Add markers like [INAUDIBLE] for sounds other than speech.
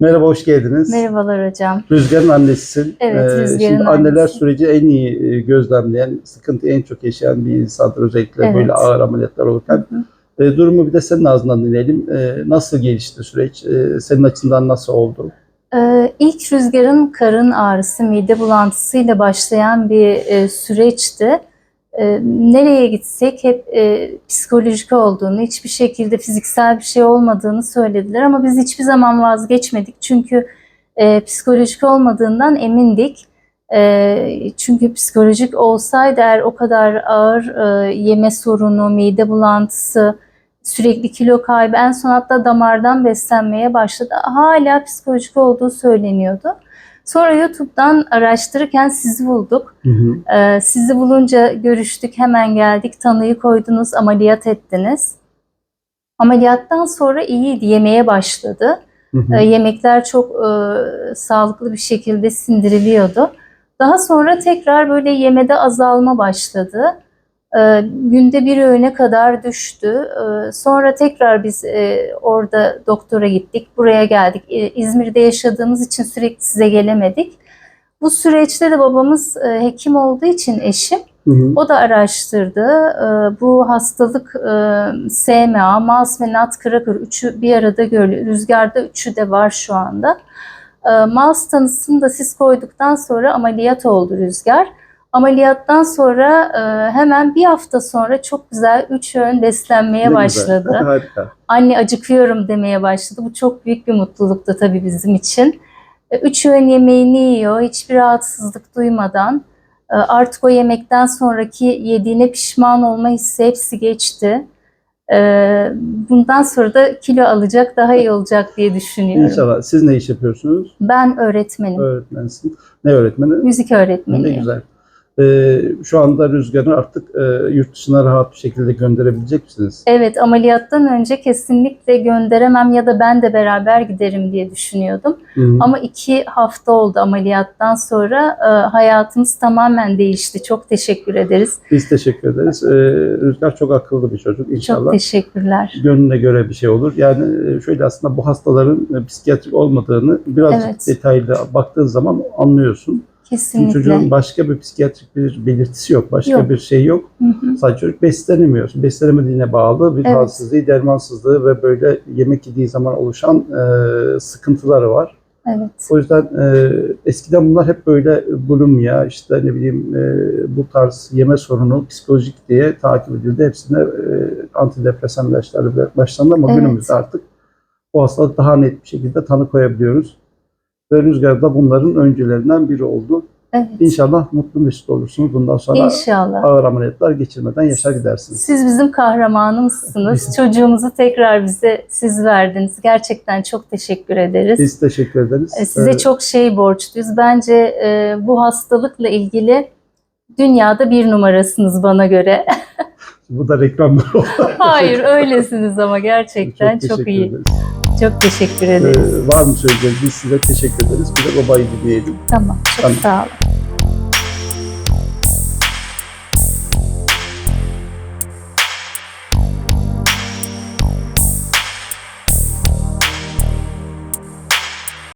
Merhaba, hoş geldiniz. Merhabalar hocam. Rüzgar'ın annesisin. Evet, Ee, Rüzgar'ın Şimdi anneler annesi. süreci en iyi e, gözlemleyen, sıkıntı en çok yaşayan bir insandır özellikle Evet. böyle ağır ameliyatlar olurken. Hı. E, durumu bir de senin ağzından dinleyelim. E, nasıl gelişti süreç? E, senin açından nasıl oldu? Ee, ilk rüzgarın karın ağrısı, mide bulantısıyla başlayan bir e, süreçti. Ee, nereye gitsek hep e, psikolojik olduğunu, hiçbir şekilde fiziksel bir şey olmadığını söylediler ama biz hiçbir zaman vazgeçmedik çünkü e, psikolojik olmadığından emindik. E, çünkü psikolojik olsaydı eğer o kadar ağır e, yeme sorunu, mide bulantısı, sürekli kilo kaybı, en son hatta damardan beslenmeye başladı. Hala psikolojik olduğu söyleniyordu. Sonra YouTube'dan araştırırken sizi bulduk. Hı hı. Ee, sizi bulunca görüştük, hemen geldik, tanıyı koydunuz, ameliyat ettiniz. Ameliyattan sonra iyiydi, yemeye başladı. Hı hı. Ee, yemekler çok e, sağlıklı bir şekilde sindiriliyordu. Daha sonra tekrar böyle yemede azalma başladı. Ee, günde bir öğüne kadar düştü. Ee, sonra tekrar biz e, orada doktora gittik, buraya geldik. Ee, İzmir'de yaşadığımız için sürekli size gelemedik. Bu süreçte de babamız e, hekim olduğu için eşim, Hı hı. o da araştırdı. Ee, bu hastalık e, SMA, mouse ve nutcracker üçü bir arada görülüyor. Rüzgarda üçü de var şu anda. Ee, mouse tanısını da siz koyduktan sonra ameliyat oldu Rüzgar. Ameliyattan sonra e, hemen bir hafta sonra çok güzel üç öğün beslenmeye Ne başladı. güzel. [LAUGHS] Harika. Anne acıkıyorum demeye başladı. Bu çok büyük bir mutluluktu tabii bizim için. E, Üç öğün yemeğini yiyor, hiçbir rahatsızlık duymadan. E, Artık o yemekten sonraki yediğine pişman olma hissi hepsi geçti. E, Bundan sonra da kilo alacak, daha iyi olacak diye düşünüyorum. İnşallah. Siz ne iş yapıyorsunuz? Ben öğretmenim, Öğretmensin. Ne öğretmeni? müzik Ne öğretmeniyim. güzel. Ee, şu anda Rüzgar'ı artık e, yurt dışına rahat bir şekilde gönderebilecek misiniz? Evet, ameliyattan önce kesinlikle gönderemem ya da ben de beraber giderim diye düşünüyordum. Hı hı. Ama iki hafta oldu ameliyattan sonra e, hayatımız tamamen değişti. Çok teşekkür ederiz. Biz teşekkür ederiz. Ee, Rüzgar çok akıllı bir çocuk Çok inşallah. teşekkürler. Gönlüne göre bir şey olur. Yani e, şöyle aslında bu hastaların e, psikiyatrik olmadığını birazcık Evet. detaylı baktığın zaman anlıyorsun. Çünkü Kesinlikle. çocuğun başka bir psikiyatrik bir belirtisi yok. Başka Yok. bir şey yok. Hı hı. Sadece çocuk beslenemiyor. Beslenemediğine bağlı bir Evet. halsizliği, dermansızlığı ve böyle yemek yediği zaman oluşan e, sıkıntıları var. Evet. O yüzden e, eskiden bunlar hep böyle bulimya, işte ne bileyim e, bu tarz yeme sorunu psikolojik diye takip edildi. Hepsine e, antidepresan ilaçları başlandı ama Evet. günümüzde artık bu hastalığı daha net bir şekilde tanı koyabiliyoruz. Ve Rüzgar da bunların öncülerinden biri oldu. Evet. İnşallah mutlu mesut olursunuz. Bundan sonra İnşallah. ağır ameliyatlar geçirmeden yaşar gidersiniz. Siz bizim kahramanımızsınız. Çocuğumuzu tekrar bize siz verdiniz. Gerçekten çok teşekkür ederiz. Biz teşekkür ederiz. E, Size Ee, çok şey borçluyuz. Bence e, bu hastalıkla ilgili dünyada bir numarasınız bana göre. [LAUGHS] Bu da reklamlar [LAUGHS] oldu. Hayır öylesiniz ama gerçekten çok, teşekkür iyi. ederiz. Çok teşekkür Ee, ederiz. var mı söyleyeceğiniz? Biz size teşekkür ederiz. Bir de babayı dinleyelim. Tamam çok tamam. sağ olun.